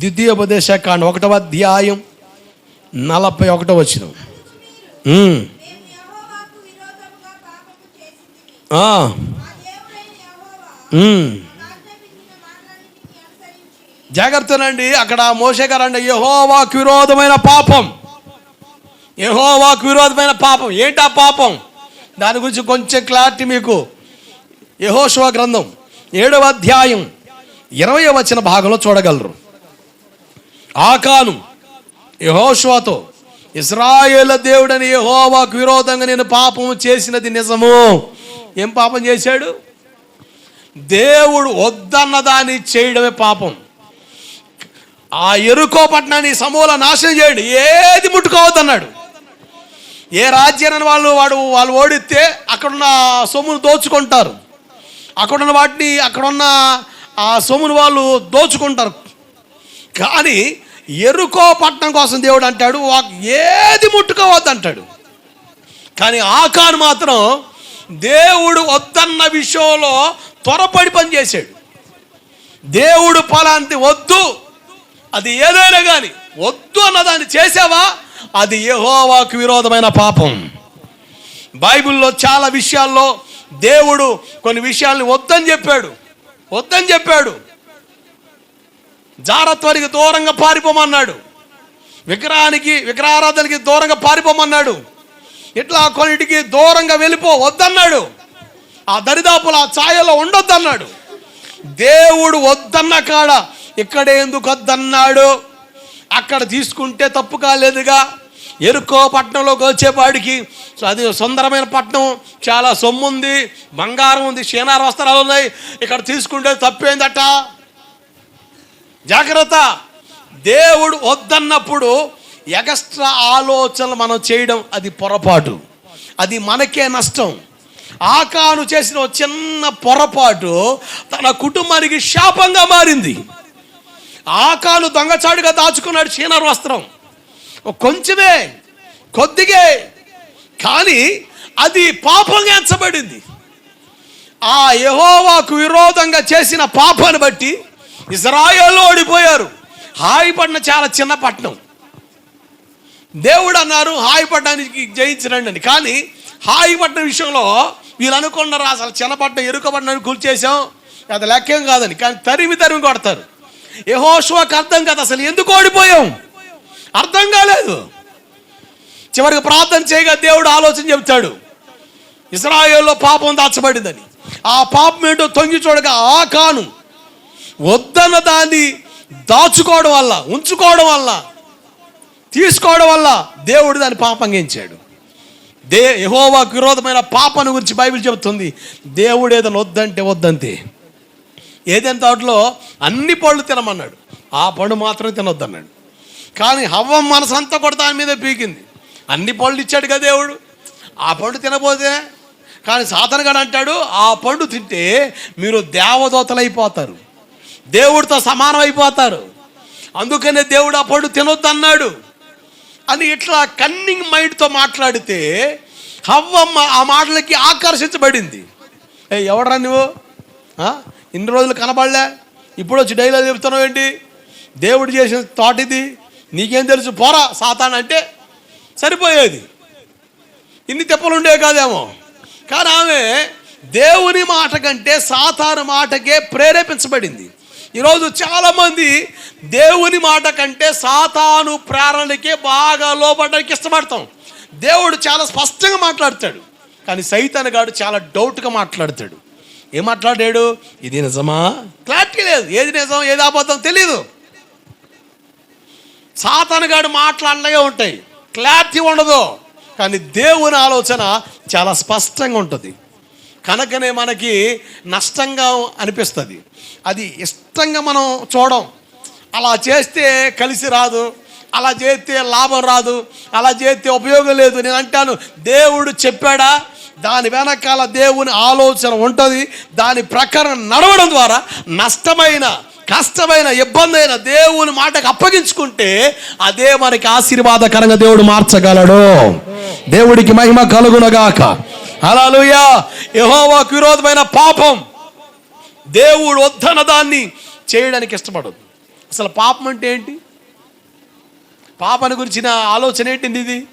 ద్వితీయోపదేశ కాండ ఒకటవ అధ్యాయం నలభై ఒకటో వచ్చిన జాగ్రత్తనండి అక్కడ మోసగారండి యహోవాకు విరోధమైన పాపం. యహోవాకు విరోధమైన పాపం. ఏంటా పాపం? దాని గురించి కొంచెం క్లారిటీ మీకు. యహోశివ గ్రంథం ఏడవ అధ్యాయం ఇరవై వచ్చిన భాగంలో చూడగలరు. ఆకాను యహోశివతో ఇస్రాయేల దేవుడని యహోవాకు విరోధంగా నేను పాపము చేసినది నిజము. ఏం పాపం చేశాడు? దేవుడు వద్దన్న దాన్ని చేయడమే పాపం. ఆ ఎరుకో పట్టణాన్ని సమూల నాశనం చేయడు ఏది ముట్టుకోవద్దన్నాడు. ఏ రాజ్యాన్ని వాళ్ళు వాడు వాళ్ళు ఓడిస్తే అక్కడున్న సొమ్మును దోచుకుంటారు. అక్కడున్న వాటిని అక్కడున్న ఆ సొమ్మును వాళ్ళు దోచుకుంటారు. కానీ ఎరుకో పట్టణం కోసం దేవుడు అంటాడు ఏది ముట్టుకోవద్దు అంటాడు కానీ ఆకాను మాత్రం దేవుడు వద్దన్న విషయంలో త్వరపడి పని చేశాడు. దేవుడు పలాంటి వద్దు అది ఏదైనా కానీ వద్దు అన్నదాన్ని చేసావా? అది యహోవాకు విరోధమైన పాపం. బైబిల్లో చాలా విషయాల్లో దేవుడు కొన్ని విషయాల్ని వద్దని చెప్పాడు వద్దని చెప్పాడు. జారత్వానికి దూరంగా పారిపోమన్నాడు. విగ్రహానికి విగ్రహారాధనకి దూరంగా పారిపోమన్నాడు. ఇట్లా కొన్నిటికి దూరంగా వెళ్ళిపో వద్దన్నాడు. ఆ దరిదాపులు ఆ ఛాయలో ఉండొద్దన్నాడు. దేవుడు వద్దన్న కాడ ఇక్కడ ఎందుకు వద్దన్నాడు? అక్కడ తీసుకుంటే తప్పు కాలేదుగా. ఎరుకో పట్టణంలోకి వచ్చేపాడికి అది సుందరమైన పట్టణం చాలా సొమ్ము ఉంది బంగారం ఉంది షీనార్ వస్త్రాలు ఉన్నాయి. ఇక్కడ తీసుకుంటే తప్పేందట? జాగ్రత్త. దేవుడు వద్దన్నప్పుడు ఎగస్ట్రా ఆలోచనలు మనం చేయడం అది పొరపాటు. అది మనకే నష్టం. ఆకాను చేసిన చిన్న పొరపాటు తన కుటుంబానికి శాపంగా మారింది. ఆకాను దొంగచాడుగా దాచుకున్నాడు చీనర్ వస్త్రం. కొంచెమే కొద్దిగే కానీ అది పాపంగా ఎంచబడింది. ఆ యహోవాకు విరోధంగా చేసిన పాపాన్ని బట్టి ఇజ్రాయేల్లో ఓడిపోయారు. హాయిపట్నం చాలా చిన్న పట్టణం దేవుడు అన్నారు హాయిపట్నానికి జయించరండి. అని కానీ హాయిపడ్డ విషయంలో వీళ్ళు అనుకున్నారు అసలు చిన్నపట్నం ఎరుకపట్నాన్ని కూల్చేసాం అది లెక్కేం కాదని కానీ తరిమి తరిమి కొడతారు. యహోషువాకి అర్థం కాదు అసలు ఎందుకు ఓడిపోయాం? అర్థం కాలేదు. చివరికి ప్రార్థన చేయగా దేవుడు ఆలోచన చెబుతాడు ఇస్రాయేల్లో పాపం దాచబడిందని. ఆ పాపం ఏంటో తొంగి చూడగా ఆ కాను వద్దన్న దాన్ని దాచుకోవడం వల్ల ఉంచుకోవడం వల్ల తీసుకోవడం వల్ల దేవుడు దాన్ని పాపంగించాడు దే యహోవాకు విరోధమైన పాపను గురించి బైబిల్ చెబుతుంది. దేవుడు ఏదైనా వద్దంటే వద్దంతే. ఏదైనా తోటలో అన్ని పళ్ళు తినమన్నాడు. ఆ పండు మాత్రం తినొద్దన్నాడు. కానీ హవ్వ మనసంతా కూడా దాని మీద పీకింది. అన్ని పళ్ళు ఇచ్చాడు కదా దేవుడు. ఆ పండు తినబోతే కానీ సాధనగాడు అంటాడు ఆ పండు తింటే మీరు దేవదూతలు అయిపోతారు దేవుడితో సమానం అయిపోతారు. అందుకనే దేవుడు ఆ తినొద్దు అన్నాడు అని ఇట్లా కన్నింగ్ మైండ్తో మాట్లాడితే హవ్వమ్మ ఆ మాటలకి ఆకర్షించబడింది. ఏ ఎవడరా నువ్వు ఇన్ని రోజులు కనబడలే? ఇప్పుడు వచ్చి డైలాగ్ చెప్తున్నావు ఏంటి? దేవుడు చేసిన తోట ఇది. నీకేం తెలుసు? పోరా సాతాన్ అంటే సరిపోయేది. ఇన్ని తెప్పలు ఉండే కాదేమో. కానీ ఆమె దేవుని మాట కంటే సాతాను మాటకే ప్రేరేపించబడింది. ఈరోజు చాలామంది దేవుని మాట కంటే సాతాను ప్రేరణకే బాగా లోపడడానికి ఇష్టపడతాం. దేవుడు చాలా స్పష్టంగా మాట్లాడతాడు. కానీ సైతాన్ గాడు చాలా డౌట్గా మాట్లాడతాడు. ఏం మాట్లాడాడు? ఇది నిజమా? క్లారిటీ లేదు. ఏది నిజం ఏది అబద్ధం తెలియదు సాతానుగాడు మాట్లాడలే ఉంటాయి. క్లారిటీ ఉండదు. కానీ దేవుని ఆలోచన చాలా స్పష్టంగా ఉంటుంది. కనుకనే మనకి నష్టంగా అనిపిస్తుంది. అది ఇష్టంగా మనం చూడం. అలా చేస్తే కలిసి రాదు. అలా చేస్తే లాభం రాదు. అలా చేస్తే ఉపయోగం లేదు. నేను అంటాను దేవుడు చెప్పాడా? దాని వెనకాల దేవుని ఆలోచన ఉంటుంది. దాని ప్రకారం నడవడం ద్వారా నష్టమైన కష్టమైన ఇబ్బంది అయిన దేవుని మాటకు అప్పగించుకుంటే అదే మనకి ఆశీర్వాదకరంగా దేవుడు మార్చగలడు. దేవుడికి మహిమ కలుగునగాక. అలాలుయా యహోవాకు విరోధమైన పాపం. దేవుడు వద్దన దాన్ని చేయడానికి ఇష్టపడదు. అసలు పాపం అంటే ఏంటి? పాపాన్ని గురించిన ఆలోచన ఏంటిది ఇది?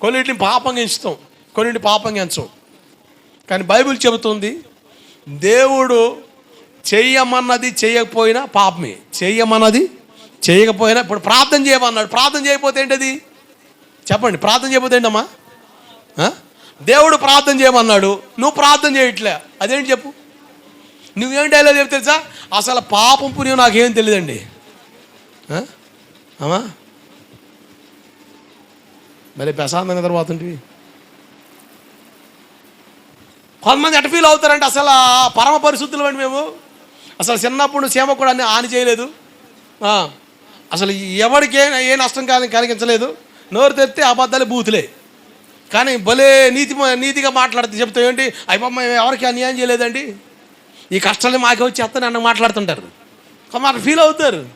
కొన్నింటిని పాపంగా ఎంచుతాం కొన్నింటిని పాపంగా ఎంచం. కానీ బైబిల్ చెబుతుంది దేవుడు చెయ్యమన్నది చేయకపోయినా పాపమే. చెయ్యమన్నది చేయకపోయినా ఇప్పుడు ప్రార్థన చేయమన్నాడు. ప్రార్థన చేయకపోతే ఏంటది? చెప్పండి ప్రార్థన చేయకపోతే ఏంటమ్మా? దేవుడు ప్రార్థన చేయమన్నాడు. నువ్వు ప్రార్థన చేయట్లే. అదేంటి చెప్పు? నువ్వేం డైలాగ్ చెప్తే తెలుసా? అసలు పాపం పుణ్యం నాకేం తెలియదండి. అమ్మా. మరి ప్రశాంతంగా నిద్రపోతుంటివి కొంతమంది ఎట ఫీల్ అవుతారంటే అసలు ఆ పరమ పరిశుద్ధులు అండి మేము. అసలు చిన్నప్పుడు సీమ కూడా అన్ని హాని చేయలేదు. అసలు ఎవరికి ఏ ఏ నష్టం కానీ కలిగించలేదు. నోరు తెస్తే అబద్ధాలు బూతులే. కానీ భలే నీతి నీతిగా మాట్లాడితే చెప్తావు ఏంటి? అయ్యమ్మ మేము ఎవరికి అన్యాయం చేయలేదండి? ఈ కష్టాలు మాకే వచ్చేస్తాను అన్న మాట్లాడుతుంటారు. మాట ఫీల్ అవుతారు.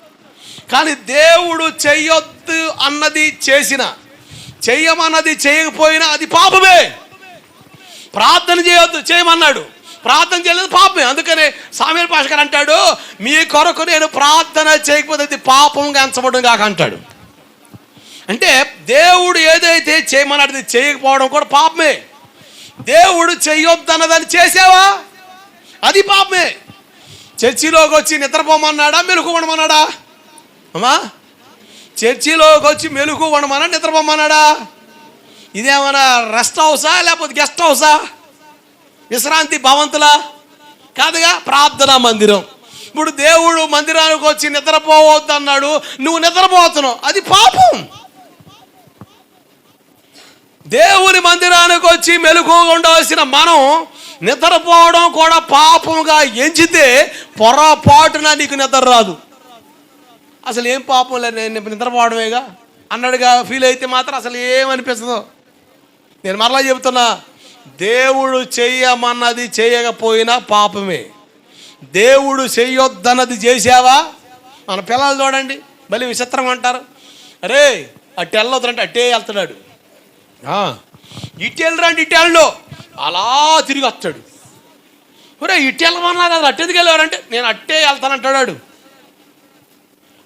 కానీ దేవుడు చెయ్యొద్దు అన్నది చేసిన చెయ్యమన్నది చేయకపోయినా అది పాపమే. ప్రార్థన చేయొద్దు చేయమన్నాడు. ప్రార్థన చేయలేదు పాపమే. అందుకనే సామీర్ పాషకర్ అంటాడు మీ కొరకు నేను ప్రార్థన చేయకపోతే అది పాపంగా ఎంచబడడం కాక అంటాడు. అంటే దేవుడు ఏదైతే చేయమన్నాడు చేయకపోవడం కూడా పాపమే. దేవుడు చెయ్యొద్దు చేసావా? అది పాపమే. చర్చిలోకి వచ్చి నిద్రపోమన్నాడా? మెలకు ఉండమన్నాడా అమ్మా? చర్చిలోకి వచ్చి మెలకు ఉండమన్నా నిద్రపోమన్నాడా? ఇదేమన్నా రెస్ట్ హౌసా లేకపోతే గెస్ట్ హౌసా విశ్రాంతి భవంతులా? కాదుగా ప్రార్థనా మందిరం. ఇప్పుడు దేవుడు మందిరానికి వచ్చి నిద్రపోవద్దు అన్నాడు నువ్వు నిద్రపోతున్నావు. అది పాపం. దేవుని మందిరానికి వచ్చి మెలకు ఉండాల్సిన మనం నిద్రపోవడం కూడా పాపంగా ఎంచితే పొరపాటున నీకు నిద్ర రాదు. అసలు ఏం పాపం లేదు నేను నిద్రపోవడమేగా? అన్నాడుగా ఫీల్ అయితే మాత్రం అసలు ఏమనిపిస్తుందో నేను మరలా చెబుతున్నా దేవుడు చెయ్యమన్నది చేయకపోయినా పాపమే. దేవుడు చెయ్యొద్దన్నది చేసావా మన పిల్లలు చూడండి మళ్ళీ విచిత్రంగా అంటారు. అరే అట్టు వెళ్ళొద్దంటే అట్టే వెళ్తున్నాడు. ఆ, రండి వెళ్ళరండి అలా తిరిగి వస్తాడు. ఒరే ఇటు వెళ్ళమన్నా కదా అట్టెందుకు ఎందుకు నేను అట్టే వెళ్తానంటాడు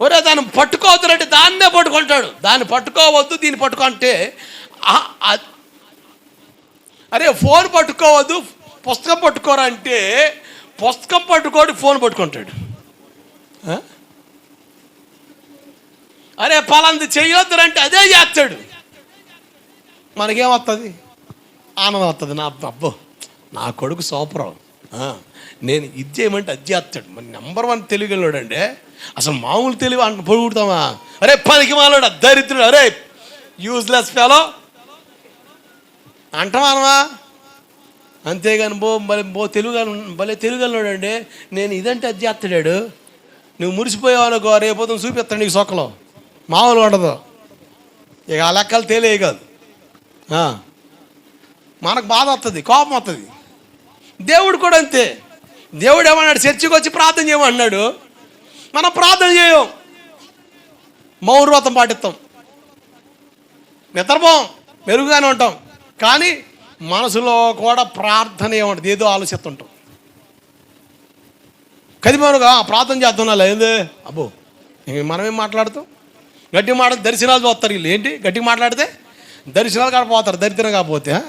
ఒరే దాన్ని పట్టుకోవద్దునంటే దాన్నే పట్టుకుంటాడు. దాన్ని పట్టుకోవద్దు దీన్ని పట్టుకో అంటే అరే ఫోన్ పట్టుకోవద్దు పుస్తకం పట్టుకోరా అంటే పుస్తకం పట్టుకోడు ఫోన్ పట్టుకుంటాడు. అరే పలాంది చెయ్యొద్దు అదే చేస్తాడు. మనకేమొస్తుంది ఆనందం వస్తుంది నా అబ్బో నా కొడుకు సూపరం. నేను ఇది చేయమంటే అది చేస్తాడు. మరి నెంబర్ వన్ తెలుగులోడు అంటే అసలు మామూలు తెలివి అంట పొడుగుతామా అరే పనికి మాలోడు దరిద్రుడు. అరే యూజ్లెస్ ఫెలో అంటమానమా అంతేగాని బో భలే బో తెలుగు భలే తెలుగులోడు అండి నేను ఇదంటే అది చేస్తాడాడు. నువ్వు మురిసిపోయావు అనుకో రేపు చూపిస్తాడు నీకు సొక్కలో. మామూలు ఉండదు. ఇక ఆ లెక్కలు తేలియ కాదు. మనకు బాధ వస్తుంది కోపం వస్తుంది దేవుడు కూడా అంతే. దేవుడు ఏమన్నాడు? చర్చికి వచ్చి ప్రార్థన చేయమన్నాడు మనం ప్రార్థన చేయం. మౌనవ్రతం పాటిస్తాం. నిద్రపోం మెరుగుగానే ఉంటాం. కానీ మనసులో కూడా ప్రార్థన ఏమంటుంది? ఏదో ఆలోచిస్తుంటాం. కదిమనుగా ప్రార్థన చేస్తున్నా ఏంది? అబ్బో మనమేం మాట్లాడుతాం? గట్టి మాట దర్శనాలు చూస్తారు వీళ్ళు. ఏంటి? గట్టి మాట్లాడితే దర్శనాలు కాకపోతారు దరిద్రం కాకపోతే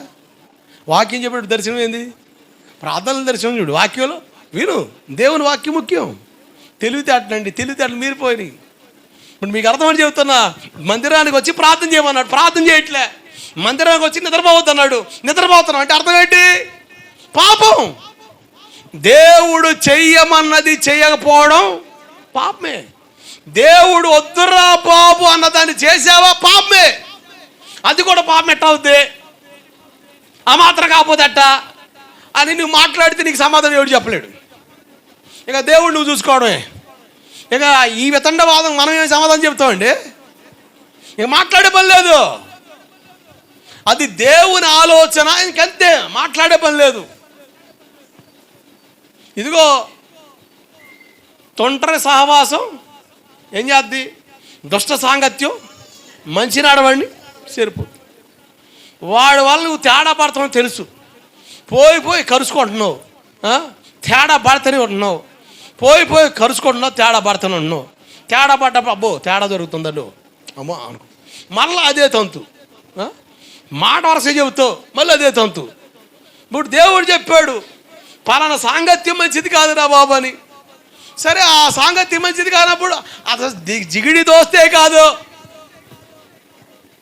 వాక్యం చెప్పినట్టు దర్శనం ఏంది? ప్రార్థనలు దర్శనం చూడు. వాక్యంలో విను దేవుని వాక్యం ముఖ్యం. తెలివితేటలండి తెలివితేటలు మీరిపోయినాయి. ఇప్పుడు మీకు అర్థమని చెబుతున్నా మందిరానికి వచ్చి ప్రార్థన చేయమన్నాడు. ప్రార్థన చేయట్లే. మందిరానికి వచ్చి నిద్రపోవద్దు నిద్రపోతున్నాం అంటే అర్థం ఏంటి? పాపం. దేవుడు చెయ్యమన్నది చేయకపోవడం పాపమే. దేవుడు వద్దురా బాబు అన్నదాన్ని చేసావా? పాపమే. అది కూడా పాపం ఎట్ట అవుద్ది? ఆ మాత్రం కాకపోతే అని నువ్వు మాట్లాడితే నీకు సమాధానం ఎవడు చెప్పలేడు. ఇక దేవుడు నువ్వు చూసుకోవడమే. ఇక ఈ వితండవాదం మనం ఏం సమాధానం చెప్తామండి ఇక మాట్లాడే పని లేదు. అది దేవుని ఆలోచన ఇంకంతే. మాట్లాడే పని లేదు. ఇదిగో తొంటరి సహవాసం ఏం చేద్ది? దుష్ట సాంగత్యం మంచి నడవండి సరిపోతుంది వాడి వల్ల నువ్వు తేడా పడతావు తెలుసు. పోయి పోయి కరుచుకుంటున్నావు. తేడా పడతనే ఉంటున్నావు. పోయి పోయి కరుచుకుంటున్నావు తేడా పడతానే ఉంటున్నావు. తేడా పడ్డప్పుడు అబ్బో తేడా జరుగుతుందండు అమ్మో అనుకో. మళ్ళీ అదే తంతు. మాట వరస చెబుతావు మళ్ళీ అదే తంతు. ఇప్పుడు దేవుడు చెప్పాడు పలానా సాంగత్యం మంచిది కాదురా బాబు అని. సరే ఆ సాంగత్యం మంచిది కానప్పుడు అసలు జిగిడి దోస్తే కాదు.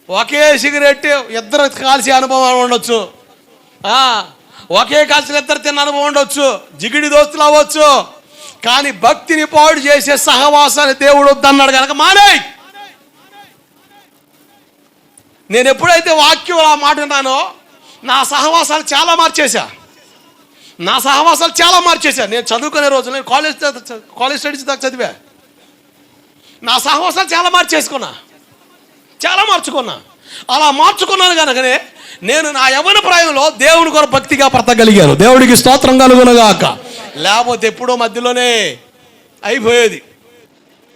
ఒకే సిగరెట్ ఇద్దరు కాల్చి అనుభవం ఉండొచ్చు. ఒకే కాల్చిన ఇద్దరు తిన్న అనుభవం ఉండొచ్చు. జిగిడి దోస్తులు అవ్వచ్చు. కానీ భక్తిని పాడు చేసే సహవాసాన్ని దేవుడు వద్దన్నాడు కనుక మానేయ్ నేను ఎప్పుడైతే వాక్యం ఆ మాట విన్నానో నా సహవాసాలు చాలా మార్చేశా. నా సహవాసాలు చాలా మార్చేశా. నేను చదువుకునే రోజు నేను కాలేజ్ కాలేజ్ స్టడీస్ దాకా చదివా. నా సహవాసాలు చాలా మార్చేసుకున్నా. చాలా మార్చుకున్నా. అలా మార్చుకున్నాను కనుకనే నేను నా యవన ప్రాయంలో దేవుని కొర భక్తిగా బ్రతకగలిగాను. దేవుడికి స్తోత్రం కలుగునగాక. లేకపోతే ఎప్పుడో మధ్యలోనే అయిపోయేది.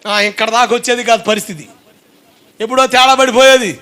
ఇక్కడ దాకా వచ్చేది కాదు పరిస్థితి. ఎప్పుడో తేడా పడిపోయేది.